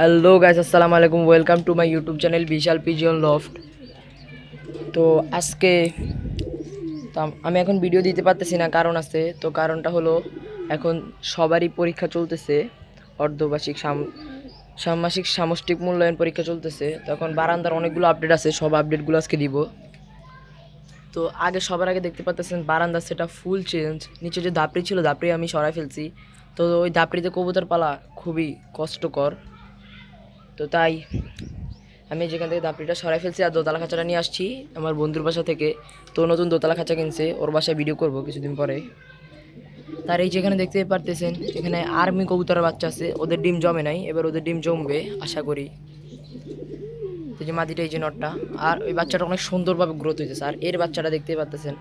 Hello guys আসসালামু আলাইকুম welcome to my YouTube channel Bishal pigeon loft তো আজকে আমি এখন ভিডিও দিতে পারতেছি না, কারণ আছে। তো কারণটা হলো, এখন সবারই পরীক্ষা চলতেছে। অর্ধবার্ষিক সাম- সামষ্টিক মূল্যায়ন পরীক্ষা চলতেছে। তখন বারান্দার অনেকগুলো আপডেট আছে, সব আপডেটগুলো আজকে দিব। তো আগে সবার আগে দেখতে পাচ্ছেন বারান্দা সেটা ফুল চেঞ্জ নিচে যে দাপড়ি ছিল দাপড়ি আমি সরাই ফেলছি। তো ওই দাপড়িতে কবুতর পালা খুবই কষ্টকর। তো তাই আমি যেখান থেকে দাপড়িটা সরাই ফেলছি আর দোতলা খাঁচাটা নিয়ে আসছি আমার বন্ধুর বাসা থেকে। তো নতুন দোতলা খাঁচা কিনছে, ওর বাসায় ভিডিও করব কিছুদিন পরে। তার এই যেখানে দেখতে পারতেছেন, এখানে আর্মি কবুতরের বাচ্চা আছে, ওদের ডিম জমে নাই, এবার ওদের ডিম জমবে, আশা করি। এই যে মাদিটা এই যে নটটা, আর ওই বাচ্চাটা অনেক সুন্দরভাবে গ্রোথ হইতেছে। আর এর বাচ্চাটা দেখতে পারতেছেন,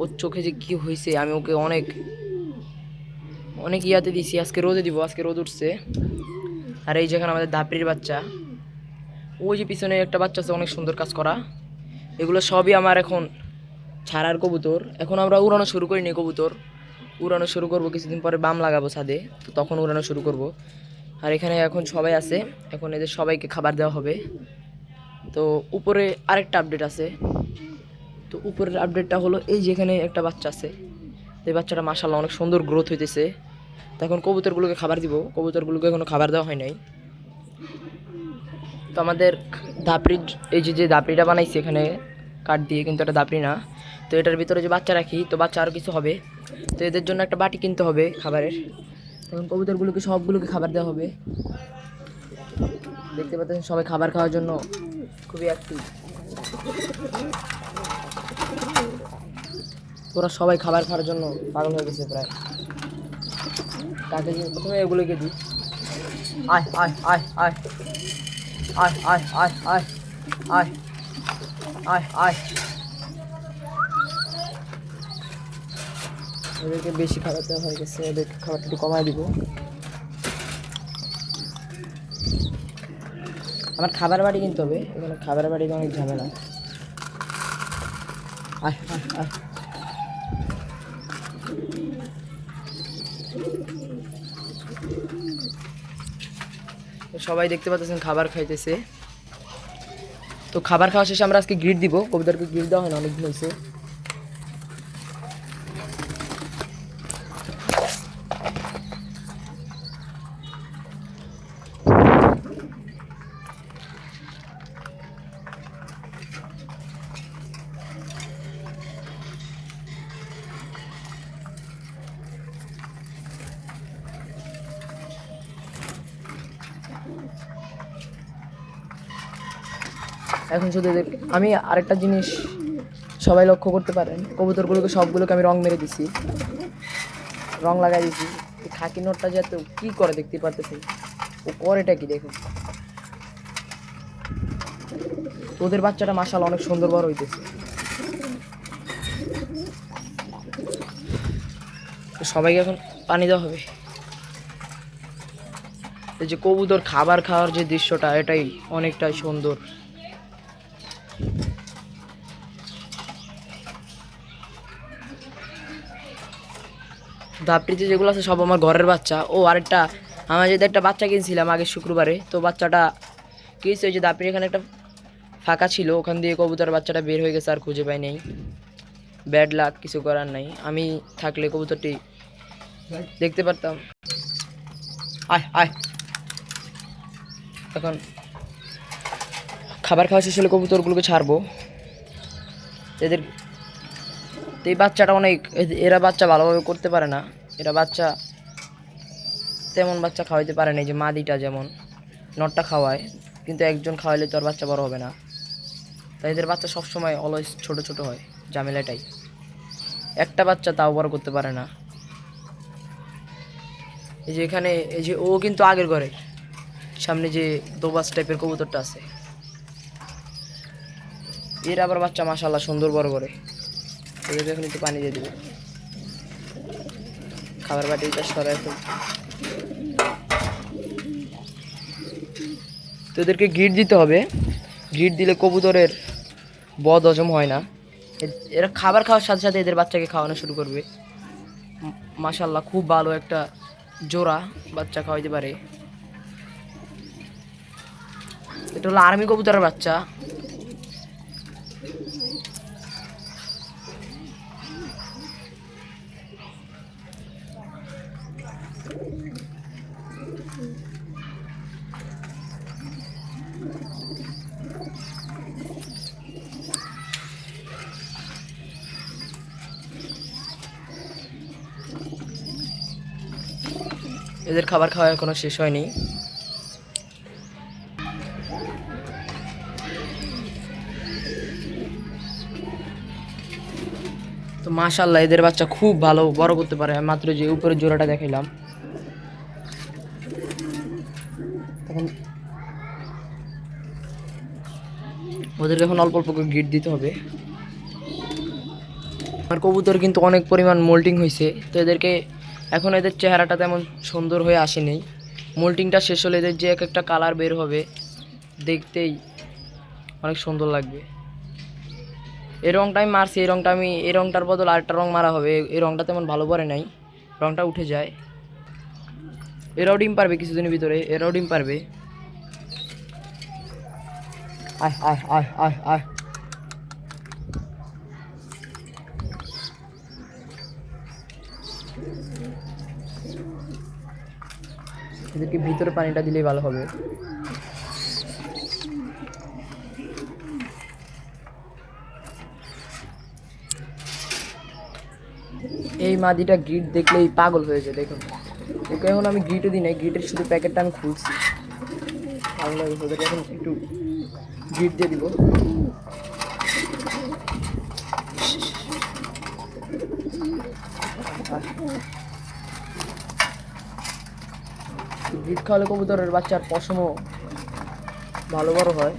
ওর চোখে যে কী হয়েছে আমি ওকে অনেক অনেক ইয়াতে দিছি, আজকে রোদে দিব, আজকে রোদ উঠছে। আর এই যেখানে আমাদের দাপড়ির বাচ্চা, ওই যে পিছনে একটা বাচ্চা আছে, অনেক সুন্দর কাজ করা। এগুলো সবই আমার এখন ছাড়ার কবুতর। এখন আমরা উড়ানো শুরু করিনি কবুতর। উড়ানো শুরু করব, কিছুদিন পরে বাম লাগাবো ছাদে, তো তখন উড়ানো শুরু করব। আর এখানে এখন সবাই আছে, এখন এদের সবাইকে খাবার দেওয়া হবে। তো উপরে আরেকটা আপডেট আছে। তো উপরের আপডেটটা হলো এই যেখানে একটা বাচ্চা আছে। এই বাচ্চাটা মাসাল্লাহ অনেক সুন্দর গ্রোথ হইতেছে। তো এখন কবুতরগুলোকে খাবার দিব। কবুতরগুলোকে এখনও খাবার দেওয়া হয় নাই। তো আমাদের দাপড়ি এই যে যে দাপড়িটা বানাইছি এখানে, কাঠ দিয়ে কিন্তু এটা দাপড়ি না। তো এটার ভিতরে যে বাচ্চা রাখি, তো বাচ্চা আরও কিছু হবে। তো এদের জন্য একটা বাটি কিনতে হবে খাবারের। তখন কবুতরগুলোকে, সবগুলোকে খাবার দেওয়া হবে। দেখতে পাচ্ছেন, সবাই খাবার খাওয়ার জন্য খুবই অ্যাক্টিভ ওরা সবাই খাবার খাওয়ার জন্য পাগল হয়ে গেছে প্রায়। তাকে প্রথমে এগুলোকে দিই। আয় আয় আয় আয়। আয় আয় আয় আয় আয় আয় আয়। এদেরকে বেশি দেওয়া হয়ে গেছে, এদেরকে খাবারটা একটু কমায় দিব। আমার খাবার বাড়ি কিনতে হবে, এখানে খাবার বাড়িতে অনেক ঝামেলা। আয় আয় আয়। সবাই দেখতে পাচ্ছেন খাবার খাইতেছে। তো খাবার খাওয়া শেষে আমরা আজকে গ্রিট দিব। কবিতারকে গ্রিট দেওয়া হয় না, অনেকদিন হয়েছে এখন শুধু আমি আরেকটা জিনিস সবাই লক্ষ্য করতে পারেন, কবুতরগুলোকে সবগুলোকে আমি রং মেরে দিছি। রং লাগাই দিছি। খাকি নোটটা যে এত কী করে দেখতে পারতেছি ও করেটা কি দেখুন? ওদের বাচ্চাটা মাসাল অনেক সুন্দর বড় হইতেছে সবাইকে এখন পানি দেওয়া হবে। এই যে কবুতর খাবার খাওয়ার যে দৃশ্যটা, এটাই অনেকটাই সুন্দর। দাপড়িতে যেগুলো আছে সব আমার ঘরের বাচ্চা। ও আরেকটা আমার যদি একটা বাচ্চা কিনছিলাম আগের শুক্রবারে, তো বাচ্চাটা কী হয়েছে ওই যে দাপড়ি এখানে একটা ফাঁকা ছিল, ওখান দিয়ে কবুতরের বাচ্চাটা বের হয়ে গেছে, আর খুঁজে পাই নাই। ব্যাড লাক কিছু করার নাই। আমি থাকলে কবুতরটি দেখতে পারতাম। আয় আয়। এখন খাবার খাওয়া শেষ হলে কবুতরগুলোকে ছাড়বো। এদের তো এই বাচ্চাটা অনেক এরা বাচ্চা ভালোভাবে করতে পারে না। এরা বাচ্চা তেমন বাচ্চা খাওয়াইতে পারে না যে মাদিটা যেমন, নটটা খাওয়ায়, কিন্তু একজন খাওয়াইলে তো আর বাচ্চা বড় হবে না। তাই এদের বাচ্চা সবসময় অলওয়েজ ছোট ছোট হয়, ঝামেলাটাই। একটা বাচ্চা তাও বড় করতে পারে না। এই যে এখানে, এই যে ও কিন্তু আগের ঘরে, সামনে যে দোবাস টাইপের কবুতরটা আছে। এর আবার বাচ্চা মাসাল্লাহ সুন্দর বড় করে। এদেরকে এখন একটু পানি দিয়ে দেবে। খাবার বাটিটা সরাই ফেল তো এদেরকে গিট দিতে হবে। গিট দিলে কবুতরের বদ হজম হয় না। এরা খাবার খাওয়ার সাথে সাথে এদের বাচ্চাকে খাওয়ানো শুরু করবে। মাসাল্লাহ খুব ভালো একটা জোড়া বাচ্চা খাওয়াইতে পারে। এটা হলো আর্মি কবুতরের বাচ্চা। এদের খাবার খাওয়া এখনও শেষ হয়নি। তো মাশাল্লাহ এদের বাচ্চা খুব ভালো, বড় করতে পারে। মাত্র যে উপরে জোড়াটা দেখাইলাম। তখন ওদেরকে এখন অল্প অল্প করে গিট দিতে হবে। আমার কবুতর কিন্তু অনেক পরিমাণ মোল্টিং হয়েছে তো এদেরকে এখন এদের চেহারাটা তেমন সুন্দর হয়ে আসেনি। মোল্টিংটা শেষ হলে এদের যে এক একটা কালার বের হবে, দেখতেই অনেক সুন্দর লাগবে। এই রঙটা আমি মারছি এই রঙটা আমি এই রঙটার বদল আরেকটা রঙ মারা হবে। এই রঙটা তেমন ভালো পড়ে নাই রঙটা উঠে যায়। এরাও ডিম পারবে কিছুদিনের ভিতরে, এরাও ডিম পারবে। আয় আয় আয় আয় আয়। এদেরকে ভিতরে পানিটা দিলেই ভালো হবে। এই মাদিটা গিট দেখলেই পাগল হয়ে যায়, দেখুন। ওকে এখন আমি গিটও দিই নাই গিটের শুধু প্যাকেটটা আমি খুলছি। ভালো লাগে, ওদেরকে এখন একটু গিট দিয়ে দিব। গিট খাওয়ালে কবুতরের বাচ্চার পশমও ভালো বড় হয়।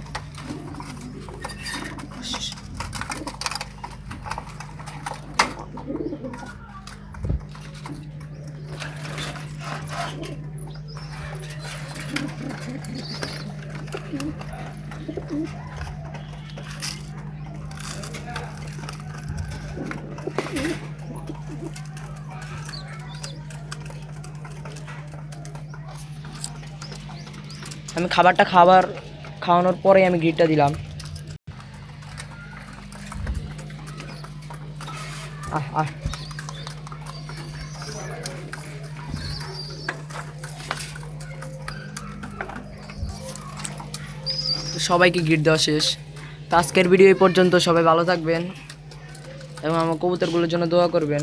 আমি খাবারটা খাবার খাওয়ানোর পরে আমি গিটটা দিলাম। আহ সবাইকে গিট দেওয়া শেষ। তো আজকের ভিডিও এই পর্যন্ত, সবাই ভালো থাকবেন এবং আমার কবুতরগুলোর জন্য দোয়া করবেন।